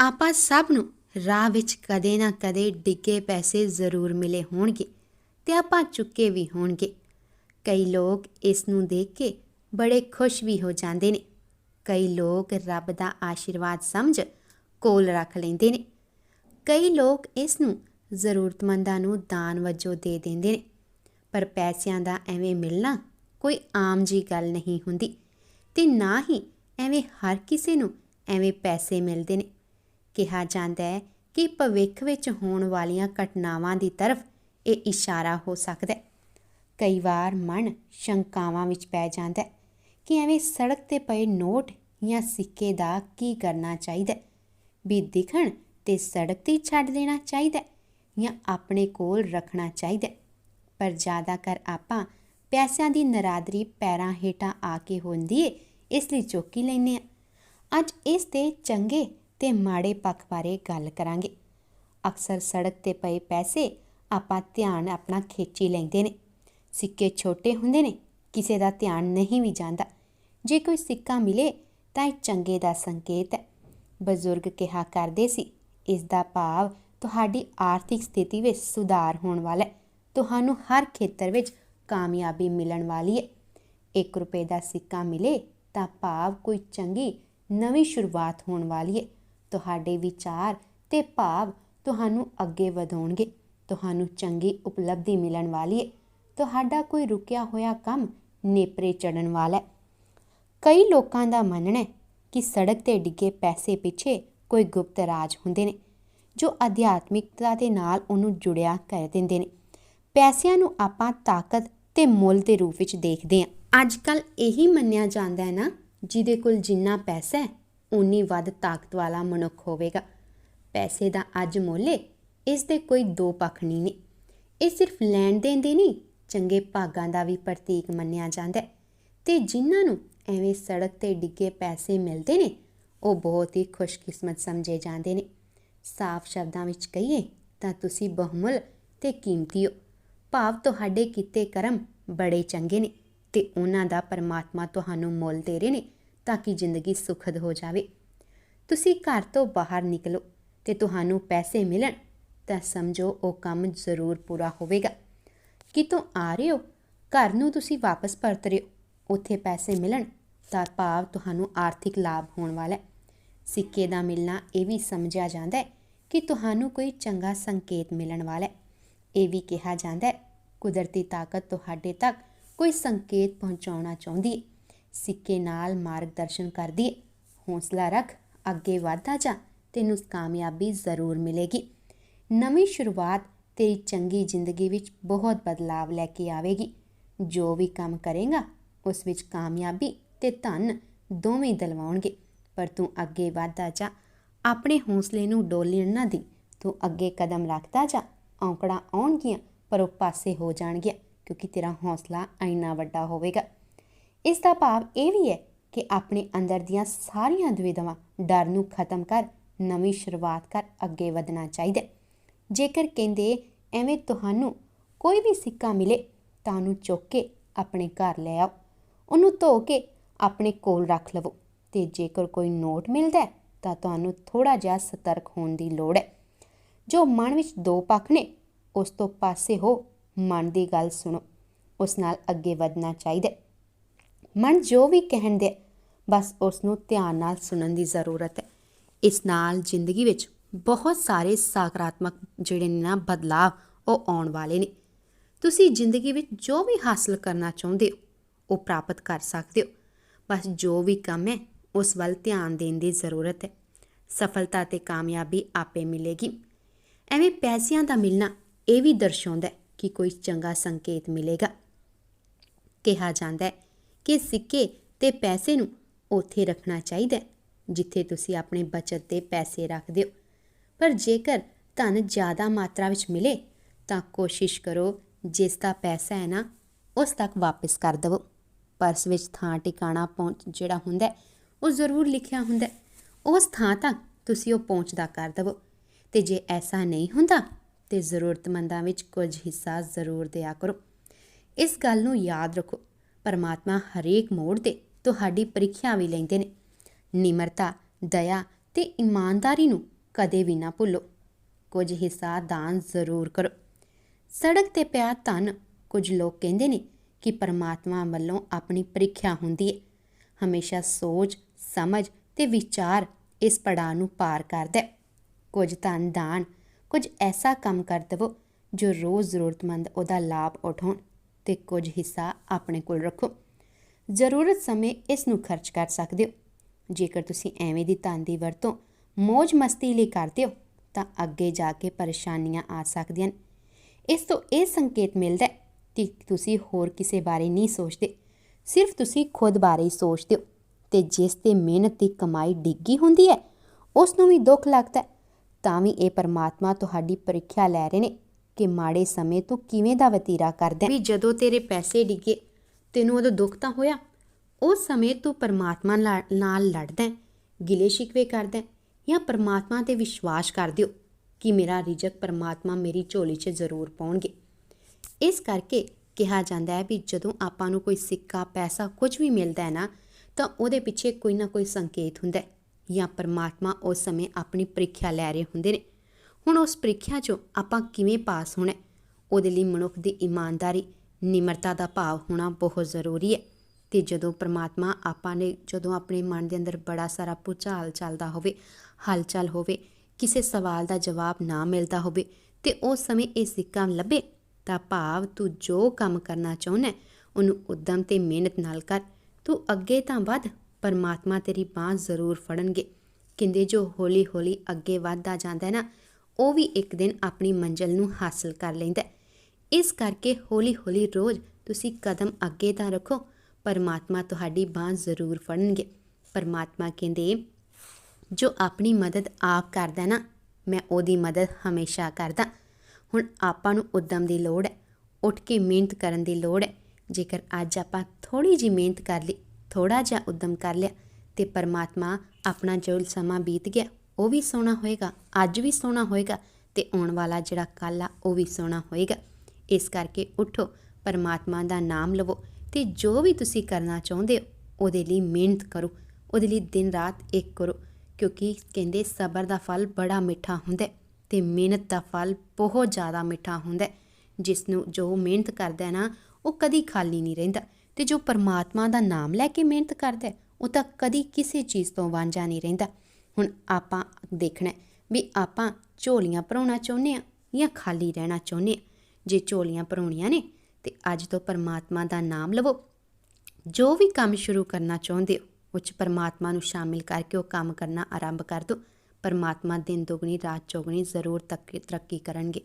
ਆਪਾਂ ਸਭ ਨੂੰ ਰਾਹ ਵਿੱਚ ਕਦੇ ਨਾ ਕਦੇ ਡਿੱਗੇ ਪੈਸੇ ਜ਼ਰੂਰ ਮਿਲੇ ਹੋਣਗੇ ਤੇ ਆਪਾਂ ਚੁੱਕੇ ਵੀ ਹੋਣਗੇ। ਕਈ ਲੋਕ ਇਸ ਨੂੰ ਦੇਖ ਕੇ ਬੜੇ ਖੁਸ਼ ਵੀ ਹੋ ਜਾਂਦੇ ਨੇ। ਕਈ ਲੋਕ ਰੱਬ ਦਾ ਆਸ਼ੀਰਵਾਦ ਸਮਝ ਕੋਲ ਰੱਖ ਲੈਂਦੇ ਨੇ। ਕਈ ਲੋਕ ਇਸ ਨੂੰ ਜ਼ਰੂਰਤਮੰਦਾਂ ਨੂੰ ਦਾਨ ਵਜੋਂ ਦੇ ਦਿੰਦੇ ਨੇ। ਪਰ ਪੈਸਿਆਂ ਦਾ ਐਵੇਂ ਮਿਲਣਾ ਕੋਈ ਆਮ ਜੀ ਗੱਲ ਨਹੀਂ ਹੁੰਦੀ ਤੇ ਨਾ ਹੀ ਐਵੇਂ ਹਰ ਕਿਸੇ ਨੂੰ ਐਵੇਂ ਪੈਸੇ ਮਿਲਦੇ ਨੇ। ਕਿਹਾ ਜਾਂਦਾ ਹੈ ਕਿ ਭਵਿੱਖ ਵਿੱਚ ਹੋਣ ਵਾਲੀਆਂ ਘਟਨਾਵਾਂ ਦੀ ਤਰਫ ਇਹ ਇਸ਼ਾਰਾ ਹੋ ਸਕਦਾ ਹੈ। ਕਈ ਵਾਰ ਮਨ ਸ਼ੰਕਾਵਾਂ ਵਿੱਚ ਪੈ ਜਾਂਦਾ ਹੈ ਕਿ ਐਵੇਂ ਸੜਕ ਤੇ ਪਏ ਨੋਟ ਜਾਂ ਸਿੱਕੇ ਦਾ ਕੀ ਕਰਨਾ ਚਾਹੀਦਾ ਵੀ ਦਿਖਣ ਤੇ ਸੜਕ ਤੇ ਛੱਡ ਦੇਣਾ ਚਾਹੀਦਾ ਜਾਂ ਆਪਣੇ ਕੋਲ ਰੱਖਣਾ ਚਾਹੀਦਾ ਹੈ? ਪਰ ਜ਼ਿਆਦਾਤਰ ਆਪਾਂ ਪੈਸਿਆਂ ਦੀ ਨਰਾਦਰੀ ਪੈਰਾਂ ਹੇਠਾਂ ਆ ਕੇ ਹੁੰਦੀ ਏ, ਇਸ ਲਈ ਚੁੱਕੀ ਲੈਨੇ ਆ ਅੱਜ ਇਸ 'ਤੇ ਚੰਗੇ ਤੇ ਮਾੜੇ ਪੱਖ ਬਾਰੇ ਗੱਲ ਕਰਾਂਗੇ। ਅਕਸਰ ਸੜਕ ਤੇ ਪਏ ਪੈਸੇ ਆਪਾਂ ਧਿਆਨ ਆਪਣਾ ਖੇਚੀ ਲੈਂਦੇ ਨੇ। ਸਿੱਕੇ ਛੋਟੇ ਹੁੰਦੇ ਨੇ, ਕਿਸੇ ਦਾ ਧਿਆਨ ਨਹੀਂ ਵੀ ਜਾਂਦਾ। ਜੇ ਕੋਈ ਸਿੱਕਾ ਮਿਲੇ ਤਾਂ ਇਹ ਚੰਗੇ ਦਾ ਸੰਕੇਤ ਹੈ। ਬਜ਼ੁਰਗ ਕਿਹਾ ਕਰਦੇ ਸੀ, ਇਸ ਦਾ ਭਾਵ ਤੁਹਾਡੀ ਆਰਥਿਕ ਸਥਿਤੀ ਵਿੱਚ ਸੁਧਾਰ ਹੋਣ ਵਾਲਾ ਹੈ। ਤੁਹਾਨੂੰ ਹਰ ਖੇਤਰ ਵਿੱਚ ਕਾਮਯਾਬੀ ਮਿਲਣ ਵਾਲੀ ਹੈ। 1 ਰੁਪਏ ਦਾ ਸਿੱਕਾ ਮਿਲੇ ਤਾਂ ਭਾਵ ਕੋਈ ਚੰਗੀ ਨਵੀਂ ਸ਼ੁਰੂਆਤ ਹੋਣ ਵਾਲੀ ਹੈ। ਤੁਹਾਡੇ ਵਿਚਾਰ ਤੇ ਭਾਵ ਤੁਹਾਨੂੰ ਅੱਗੇ ਵਧਾਉਣਗੇ, ਤੁਹਾਨੂੰ ਚੰਗੀ ਉਪਲਬਧੀ ਮਿਲਣ ਵਾਲੀ ਹੈ ਤੁਹਾਡਾ ਕੋਈ ਰੁਕਿਆ ਹੋਇਆ ਕੰਮ ਨੇਪਰੇ ਚੜਨ ਵਾਲਾ ਹੈ ਕਈ ਲੋਕਾਂ ਦਾ ਮੰਨਣਾ ਹੈ ਕਿ ਸੜਕ ਤੇ ਡਿੱਗੇ ਪੈਸੇ ਪਿੱਛੇ ਕੋਈ ਗੁਪਤ ਰਾਜ ਹੁੰਦੇ ਨੇ, ਜੋ ਅਧਿਆਤਮਿਕਤਾ ਦੇ ਨਾਲ ਉਹਨੂੰ ਜੁੜਿਆ ਕਰ ਦਿੰਦੇ ਨੇ। ਪੈਸਿਆਂ ਨੂੰ ਆਪਾਂ ਤਾਕਤ ਤੇ ਮੁੱਲ ਦੇ ਰੂਪ ਵਿੱਚ ਦੇਖਦੇ ਹਾਂ। ਅੱਜ ਕੱਲ ਇਹੀ ਮੰਨਿਆ ਜਾਂਦਾ ਹੈ ਨਾ, ਜਿਹਦੇ ਕੋਲ ਜਿੰਨਾ ਪੈਸਾ ਹੈ ਉਨੀ ਵੱਧ ਤਾਕਤ ਵਾਲਾ ਮਨੁੱਖ ਹੋਵੇਗਾ। ਪੈਸੇ ਦਾ ਅੱਜ ਮੁੱਲ ਇਸ ਦੇ ਕੋਈ ਦੋ ਪੱਖ ਨਹੀਂ ਨੇ। ਇਹ ਸਿਰਫ ਲੈਣ ਦੇਣ ਦੇ ਨਹੀਂ, ਚੰਗੇ ਭਾਗਾਂ ਦਾ ਵੀ ਪ੍ਰਤੀਕ ਮੰਨਿਆ ਜਾਂਦਾ ਹੈ। ਤੇ ਜਿਨ੍ਹਾਂ ਨੂੰ ਐਵੇਂ ਸੜਕ ਤੇ ਡਿੱਗੇ ਪੈਸੇ ਮਿਲਦੇ ਨੇ, ਉਹ ਬਹੁਤ ਹੀ ਖੁਸ਼ਕਿਸਮਤ ਸਮਝੇ ਜਾਂਦੇ ਨੇ। ਸਾਫ਼ ਸ਼ਬਦਾਂ ਵਿੱਚ ਕਹੀਏ ਤਾਂ ਤੁਸੀਂ ਬਹੁਮੁੱਲ ਤੇ ਕੀਮਤੀ ਹੋ। ਭਾਵ ਤੁਹਾਡੇ ਕੀਤੇ ਕਰਮ ਬੜੇ ਚੰਗੇ ਨੇ ਤੇ ਉਹਨਾਂ ਦਾ ਪਰਮਾਤਮਾ ਤੁਹਾਨੂੰ ਮੁੱਲ ਦੇ ਰਹੇ ਨੇ। ਤਾਂ ਕਿ ਜ਼ਿੰਦਗੀ ਸੁਖਦ ਹੋ ਜਾਵੇ। ਤੁਸੀਂ ਘਰ ਤੋਂ ਬਾਹਰ ਨਿਕਲੋ ਤੇ ਤੁਹਾਨੂੰ ਪੈਸੇ ਮਿਲਣ ਤਾਂ ਸਮਝੋ ਉਹ ਕੰਮ ਜ਼ਰੂਰ ਪੂਰਾ ਹੋਵੇਗਾ। ਕਿਤੋਂ ਆ ਰਹੇ ਹੋ? ਘਰ ਨੂੰ ਤੁਸੀਂ ਵਾਪਸ ਪਰਤ ਰਹੇ ਹੋ। ਉੱਥੇ ਪੈਸੇ ਮਿਲਣ ਤਾਂ ਭਾਵ ਤੁਹਾਨੂੰ ਆਰਥਿਕ ਲਾਭ ਹੋਣ ਵਾਲਾ ਹੈ। ਸਿੱਕੇ ਦਾ ਮਿਲਣਾ ਇਹ ਵੀ ਸਮਝਿਆ ਜਾਂਦਾ ਹੈ ਕਿ ਤੁਹਾਨੂੰ ਕੋਈ ਚੰਗਾ ਸੰਕੇਤ ਮਿਲਣ ਵਾਲਾ ਹੈ। ਇਹ ਵੀ ਕਿਹਾ ਜਾਂਦਾ ਹੈ, ਕੁਦਰਤੀ ਤਾਕਤ ਤੁਹਾਡੇ ਤੱਕ ਕੋਈ ਸੰਕੇਤ ਪਹੁੰਚਾਉਣਾ ਚਾਹੁੰਦੀ ਹੈ। ਸਿੱਕੇ ਨਾਲ ਮਾਰਗਦਰਸ਼ਨ ਕਰਦੀ ਹੈ ਹੌਸਲਾ ਰੱਖ, ਅੱਗੇ ਵਧਦਾ ਜਾ, ਤੈਨੂੰ ਕਾਮਯਾਬੀ ਜ਼ਰੂਰ ਮਿਲੇਗੀ। ਨਵੀਂ ਸ਼ੁਰੂਆਤ ਤੇਰੀ ਚੰਗੀ ਜ਼ਿੰਦਗੀ ਵਿੱਚ ਬਹੁਤ ਬਦਲਾਵ ਲੈ ਕੇ ਆਵੇਗੀ। ਜੋ ਵੀ ਕੰਮ ਕਰੇਗਾ, ਉਸ ਵਿੱਚ ਕਾਮਯਾਬੀ ਤੇ ਧਨ ਦੋਵੇਂ ਦਿਲਵਾਉਣਗੇ। ਪਰ ਤੂੰ ਅੱਗੇ ਵਧਦਾ ਜਾ, ਆਪਣੇ ਹੌਸਲੇ ਨੂੰ ਡੋਲਣ ਨਾ ਦੀ। ਤੂੰ ਅੱਗੇ ਕਦਮ ਰੱਖਦਾ ਜਾ, ਔਂਕੜਾਂ ਆਉਣਗੀਆਂ, ਪਰ ਉਹ ਪਾਸੇ ਹੋ ਜਾਣਗੀਆਂ, ਕਿਉਂਕਿ ਤੇਰਾ ਹੌਸਲਾ ਇੰਨਾ ਵੱਡਾ ਹੋਵੇਗਾ। ਇਸ ਦਾ ਭਾਵ ਇਹ ਵੀ ਹੈ ਕਿ ਆਪਣੇ ਅੰਦਰ ਦੀਆਂ ਸਾਰੀਆਂ ਦੁਵਿਧਾਵਾਂ ਡਰ ਨੂੰ ਖਤਮ ਕਰ, ਨਵੀਂ ਸ਼ੁਰੂਆਤ ਕਰ ਅੱਗੇ ਵਧਣਾ ਚਾਹੀਦਾ ਜੇਕਰ ਕਹਿੰਦੇ ਐਵੇਂ ਤੁਹਾਨੂੰ ਕੋਈ ਵੀ ਸਿੱਕਾ ਮਿਲੇ ਤਾਂ ਉਹਨੂੰ ਚੁੱਕ ਕੇ ਆਪਣੇ ਘਰ ਲੈ ਆਓ, ਉਹਨੂੰ ਧੋ ਕੇ ਆਪਣੇ ਕੋਲ ਰੱਖ ਲਵੋ ਤੇ ਜੇਕਰ ਕੋਈ ਨੋਟ ਮਿਲਦਾ ਤਾਂ ਤੁਹਾਨੂੰ ਥੋੜਾ ਜਿਹਾ ਸਤਰਕ ਹੋਣ ਦੀ ਲੋੜ ਹੈ। ਜੋ ਮਨ ਵਿੱਚ ਦੋ ਪੱਖ ਨੇ, ਉਸ ਤੋਂ ਪਾਸੇ ਹੋ ਮਨ ਦੀ ਗੱਲ ਸੁਣੋ, ਉਸ ਨਾਲ ਅੱਗੇ ਵਧਣਾ ਚਾਹੀਦਾ ਮਨ ਜੋ ਵੀ ਕਹਿਣ ਦੇ, ਬਸ ਉਸ ਨੂੰ ਧਿਆਨ ਨਾਲ ਸੁਣਨ ਦੀ ਜ਼ਰੂਰਤ ਹੈ। ਇਸ ਨਾਲ ਜ਼ਿੰਦਗੀ ਵਿੱਚ ਬਹੁਤ ਸਾਰੇ ਸਕਾਰਾਤਮਕ ਜਿਹੜੇ ਨੇ ਨਾ ਬਦਲਾਅ ਉਹ ਆਉਣ ਵਾਲੇ ਨੇ। ਤੁਸੀਂ ਜ਼ਿੰਦਗੀ ਵਿੱਚ ਜੋ ਵੀ ਹਾਸਲ ਕਰਨਾ ਚਾਹੁੰਦੇ ਹੋ, ਉਹ ਪ੍ਰਾਪਤ ਕਰ ਸਕਦੇ ਹੋ। ਬਸ ਜੋ ਵੀ ਕੰਮ ਹੈ, ਉਸ ਵੱਲ ਧਿਆਨ ਦੇਣ ਦੀ ਜ਼ਰੂਰਤ ਹੈ। ਸਫਲਤਾ ਤੇ ਕਾਮਯਾਬੀ ਆਪੇ ਮਿਲੇਗੀ। ਐਵੇਂ ਪੈਸਿਆਂ ਦਾ ਮਿਲਣਾ ਇਹ ਵੀ ਦਰਸਾਉਂਦਾ ਹੈ ਕਿ ਕੋਈ ਚੰਗਾ ਸੰਕੇਤ ਮਿਲੇਗਾ। ਕਿਹਾ ਜਾਂਦਾ ਹੈ ਕਿ ਸਿੱਕੇ ਤੇ ਪੈਸੇ ਨੂੰ ਉੱਥੇ ਰੱਖਣਾ ਚਾਹੀਦਾ ਹੈ ਜਿੱਥੇ ਤੁਸੀਂ ਆਪਣੇ ਬਚਤ ਦੇ ਪੈਸੇ ਰੱਖਦੇ ਹੋ। ਪਰ ਜੇਕਰ ਧਨ ਜ਼ਿਆਦਾ ਮਾਤਰਾ ਵਿੱਚ ਮਿਲੇ ਤਾਂ ਕੋਸ਼ਿਸ਼ ਕਰੋ ਜਿਸ ਦਾ ਪੈਸਾ ਹੈ ਨਾ ਉਸ ਤੱਕ ਵਾਪਸ ਕਰ ਦੇਵੋ। ਪਰਸ ਵਿੱਚ ਥਾਂ ਟਿਕਾਣਾ ਪਹੁੰਚ ਜਿਹੜਾ ਹੁੰਦਾ ਹੈ, ਉਹ ਜ਼ਰੂਰ ਲਿਖਿਆ ਹੁੰਦਾ ਹੈ। ਉਸ ਥਾਂ ਤੱਕ ਤੁਸੀਂ ਉਹ ਪਹੁੰਚਦਾ ਕਰ ਦੇਵੋ। ਤੇ ਜੇ ਐਸਾ ਨਹੀਂ ਹੁੰਦਾ ਤੇ ਜ਼ਰੂਰਤਮੰਦਾਂ ਵਿੱਚ ਕੁਝ ਹਿੱਸਾ ਜ਼ਰੂਰ ਦਿਆ ਕਰੋ। ਇਸ ਗੱਲ ਨੂੰ ਯਾਦ ਰੱਖੋ। ਪਰਮਾਤਮਾ ਹਰੇਕ ਮੋੜ ਤੇ ਤੁਹਾਡੀ ਪ੍ਰੀਖਿਆ ਵੀ ਲੈਂਦੇ ਨੇ। ਨਿਮਰਤਾ, ਦਇਆ ਤੇ ਇਮਾਨਦਾਰੀ ਨੂੰ ਕਦੇ ਵੀ ਨਾ ਭੁੱਲੋ। ਕੁਝ ਹਿੱਸਾ ਦਾਨ ਜ਼ਰੂਰ ਕਰੋ। ਸੜਕ ਤੇ ਪਿਆ ਧਨ, ਕੁਝ ਲੋਕ ਕਹਿੰਦੇ ਨੇ ਕਿ ਪਰਮਾਤਮਾ ਵੱਲੋਂ ਆਪਣੀ ਪ੍ਰੀਖਿਆ ਹੁੰਦੀ ਹੈ ਹਮੇਸ਼ਾ ਸੋਚ, ਸਮਝ ਤੇ ਵਿਚਾਰ ਇਸ ਪੜਾਅ ਨੂੰ ਪਾਰ ਕਰਦਾ ਕੁਝ ਧਨ ਦਾਨ, ਕੁਝ ਐਸਾ ਕੰਮ ਕਰ ਦੇਵੋ ਜੋ ਰੋਜ਼ ਜ਼ਰੂਰਤਮੰਦ ਉਹਦਾ ਲਾਭ ਉਠਾਉਣ। ਤੇ ਕੁਝ ਹਿੱਸਾ ਆਪਣੇ ਕੋਲ ਰੱਖੋ। ਜ਼ਰੂਰਤ ਸਮੇਂ ਇਸ ਨੂੰ ਖਰਚ ਕਰ ਸਕਦੇ ਹੋ। ਜੇਕਰ ਤੁਸੀਂ ਐਵੇਂ ਦੀ ਧਨ ਦੀ ਵਰਤੋਂ ਮौज ਮਸਤੀ ਲਈ ਕਰਦੇ ਹੋ, ਤਾਂ ਅੱਗੇ ਜਾ ਕੇ ਪਰੇਸ਼ਾਨੀਆਂ ਆ ਸਕਦੀਆਂ ਨੇ ਇਸ ਤੋਂ ਇਹ ਸੰਕੇਤ ਮਿਲਦਾ ਹੈ ਕਿ ਤੁਸੀਂ ਹੋਰ ਕਿਸੇ ਬਾਰੇ ਨਹੀਂ ਸੋਚਦੇ। ਸਿਰਫ ਤੁਸੀਂ ਖੁਦ ਬਾਰੇ ਹੀ ਸੋਚਦੇ ਹੋ ਤੇ ਜਿਸ ਤੇ ਮਿਹਨਤ ਦੀ ਕਮਾਈ ਡਿੱਗੀ ਹੁੰਦੀ ਹੈ, ਉਸ ਨੂੰ ਵੀ ਦੁੱਖ ਲੱਗਦਾ ਤਾਂ ਵੀ ਇਹ ਪਰਮਾਤਮਾ ਤੁਹਾਡੀ ਪ੍ਰੀਖਿਆ ਲੈ ਰਹੇ ਨੇ। ਕਿ ਮਾੜੇ ਸਮੇਂ ਤੋਂ ਕਿਵੇਂ ਦਾ ਵਤੀਰਾ ਕਰਦਾ ਵੀ ਜਦੋਂ ਤੇਰੇ ਪੈਸੇ ਡਿੱਗੇ, ਤੈਨੂੰ ਉਦੋਂ ਦੁੱਖ ਤਾਂ ਹੋਇਆ? ਉਸ ਸਮੇਂ ਤੂੰ ਪਰਮਾਤਮਾ ਲਾ- ਨਾਲ ਲੜਦਾ ਗਿਲੇ ਸ਼ਿਕਵੇ ਕਰਦਾ ਜਾਂ ਪਰਮਾਤਮਾ ਤੇ ਵਿਸ਼ਵਾਸ ਕਰ ਦਿਓ ਕਿ ਮੇਰਾ ਰਿਜ਼ਕ ਪਰਮਾਤਮਾ ਮੇਰੀ ਝੋਲੀ 'ਚ ਜ਼ਰੂਰ ਪਾਉਣਗੇ? ਇਸ ਕਰਕੇ ਕਿਹਾ ਜਾਂਦਾ ਹੈ ਵੀ ਜਦੋਂ ਆਪਾਂ ਨੂੰ ਕੋਈ ਸਿੱਕਾ, ਪੈਸਾ ਕੁਝ ਵੀ ਮਿਲਦਾ ਹੈ ਨਾ, ਤਾਂ ਉਹਦੇ ਪਿੱਛੇ ਕੋਈ ਨਾ ਕੋਈ ਸੰਕੇਤ ਹੁੰਦਾ ਹੈ, ਜਾਂ ਪਰਮਾਤਮਾ ਉਸ ਸਮੇਂ ਆਪਣੀ ਪ੍ਰੀਖਿਆ ਲੈ ਰਹੇ ਹੁੰਦੇ ਨੇ। ਹੁਣ ਉਸ ਪ੍ਰੀਖਿਆ 'ਚੋਂ ਆਪਾਂ ਕਿਵੇਂ ਪਾਸ ਹੋਣਾ ਉਹਦੇ ਲਈ ਮਨੁੱਖ ਦੀ ਇਮਾਨਦਾਰੀ, ਨਿਮਰਤਾ ਦਾ ਭਾਵ ਹੋਣਾ ਬਹੁਤ ਜ਼ਰੂਰੀ ਹੈ। ਤੇ ਜਦੋਂ ਪ੍ਰਮਾਤਮਾ ਆਪਾਂ ਨੇ, ਜਦੋਂ ਆਪਣੇ ਮਨ ਦੇ ਅੰਦਰ ਬੜਾ ਸਾਰਾ ਭੁਚਾਲ ਚੱਲਦਾ ਹੋਵੇ, ਹਲਚਲ ਹੋਵੇ, ਕਿਸੇ ਸਵਾਲ ਦਾ ਜਵਾਬ ਨਾ ਮਿਲਦਾ ਹੋਵੇ ਤੇ ਉਸ ਸਮੇਂ ਇਹ ਸਿੱਕਾ ਲੱਭੇ, ਤਾਂ ਭਾਵ ਤੂੰ ਜੋ ਕੰਮ ਕਰਨਾ ਚਾਹੁੰਦਾ ਉਹਨੂੰ ਉਦਮ ਤੇ ਮਿਹਨਤ ਨਾਲ ਕਰ। ਤੂੰ ਅੱਗੇ ਤਾਂ ਵੱਧ, ਪਰਮਾਤਮਾ ਤੇਰੀ ਬਾਹ ਜ਼ਰੂਰ ਫੜਨਗੇ। ਕਹਿੰਦੇ ਜੋ ਹੌਲੀ ਹੌਲੀ ਅੱਗੇ ਵੱਧਦਾ ਜਾਂਦਾ ਹੈ ਨਾ ਉਹ ਵੀ ਇੱਕ ਦਿਨ ਆਪਣੀ ਮੰਜ਼ਿਲ ਨੂੰ ਹਾਸਲ ਕਰ ਲੈਂਦਾ ਹੈ। ਇਸ ਕਰਕੇ ਹੌਲੀ ਹੌਲੀ ਰੋਜ਼ ਤੁਸੀਂ ਕਦਮ ਅੱਗੇ ਤਾਂ ਰੱਖੋ, ਪਰਮਾਤਮਾ ਤੁਹਾਡੀ ਬਾਹ ਜ਼ਰੂਰ ਫੜਨਗੇ। ਪਰਮਾਤਮਾ ਕਹਿੰਦੇ, ਜੋ ਆਪਣੀ ਮਦਦ ਆਪ ਕਰਦਾ ਨਾ, ਮੈਂ ਉਹਦੀ ਮਦਦ ਹਮੇਸ਼ਾ ਕਰਦਾ। ਹੁਣ ਆਪਾਂ ਨੂੰ ਉਦਮ ਦੀ ਲੋੜ ਹੈ, ਉੱਠ ਕੇ ਮਿਹਨਤ ਕਰਨ ਦੀ ਲੋੜ ਹੈ। ਜੇਕਰ ਅੱਜ ਆਪਾਂ ਥੋੜੀ ਜੀ ਮਿਹਨਤ ਕਰ ਲਈ ਥੋੜਾ ਜਿਹਾ ਉਦਮ ਕਰ ਲਿਆ ਤੇ ਪਰਮਾਤਮਾ ਆਪਣਾ ਜੋ ਸਮਾਂ ਬੀਤ ਗਿਆ ਉਹ ਵੀ ਸੋਹਣਾ ਹੋਏਗਾ, ਅੱਜ ਵੀ ਸੋਹਣਾ ਹੋਏਗਾ ਤੇ ਆਉਣ ਵਾਲਾ ਜਿਹੜਾ ਕੱਲ ਆ, ਉਹ ਵੀ ਸੋਹਣਾ ਹੋਏਗਾ। ਇਸ ਕਰਕੇ ਉਠੋ, ਪਰਮਾਤਮਾ ਦਾ ਨਾਮ ਲਵੋ ਤੇ ਜੋ ਵੀ ਤੁਸੀਂ ਕਰਨਾ ਚਾਹੁੰਦੇ ਹੋ, ਉਹਦੇ ਲਈ ਮਿਹਨਤ ਕਰੋ, ਉਹਦੇ ਲਈ ਦਿਨ ਰਾਤ ਇੱਕ ਕਰੋ, ਕਿਉਂਕਿ ਕਹਿੰਦੇ ਸਬਰ ਦਾ ਫਲ ਬੜਾ ਮਿੱਠਾ ਹੁੰਦਾ ਹੈ ਤੇ ਮਿਹਨਤ ਦਾ ਫਲ ਬਹੁਤ ਜ਼ਿਆਦਾ ਮਿੱਠਾ ਹੁੰਦਾ ਜਿਸ ਨੂੰ ਜੋ ਮਿਹਨਤ ਕਰਦਾ ਹੈ ਨਾ, ਉਹ ਕਦੀ ਖਾਲੀ ਨਹੀਂ ਰਹਿੰਦਾ ਤੇ ਜੋ ਪਰਮਾਤਮਾ ਦਾ ਨਾਮ ਲੈ ਕੇ ਮਿਹਨਤ ਕਰਦਾ ਉਹ ਤਾਂ ਕਦੀ ਕਿਸੇ ਚੀਜ਼ ਤੋਂ ਵਾਂਝਾ ਨਹੀਂ ਰਹਿੰਦਾ। ਹੁਣ ਆਪਾਂ ਦੇਖਣਾ ਵੀ ਆਪਾਂ ਝੋਲੀਆਂ ਭਰਾਉਣਾ ਚਾਹੁੰਦੇ ਆ ਜਾਂ ਖਾਲੀ ਰਹਿਣਾ ਚਾਹੁੰਦੇ ਆ ਜੇ ਝੋਲੀਆਂ ਭਰਾਉਣੀਆਂ ਨੇ ਤੇ ਅੱਜ ਤੋਂ ਪਰਮਾਤਮਾ ਦਾ ਨਾਮ ਲਵੋ। ਜੋ ਵੀ ਕੰਮ ਸ਼ੁਰੂ ਕਰਨਾ ਚਾਹੁੰਦੇ ਹੋ ਉਹ ਪਰਮਾਤਮਾ ਨੂੰ ਸ਼ਾਮਿਲ ਕਰਕੇ ਉਹ ਕੰਮ ਕਰਨਾ ਆਰੰਭ ਕਰ ਦਿਓ। ਪਰਮਾਤਮਾ ਦਿਨ ਦੁਗਣੀ, ਰਾਤ ਚੌਗਣੀ ਜ਼ਰੂਰ ਤੱਕ ਤਰੱਕੀ ਕਰਨਗੇ।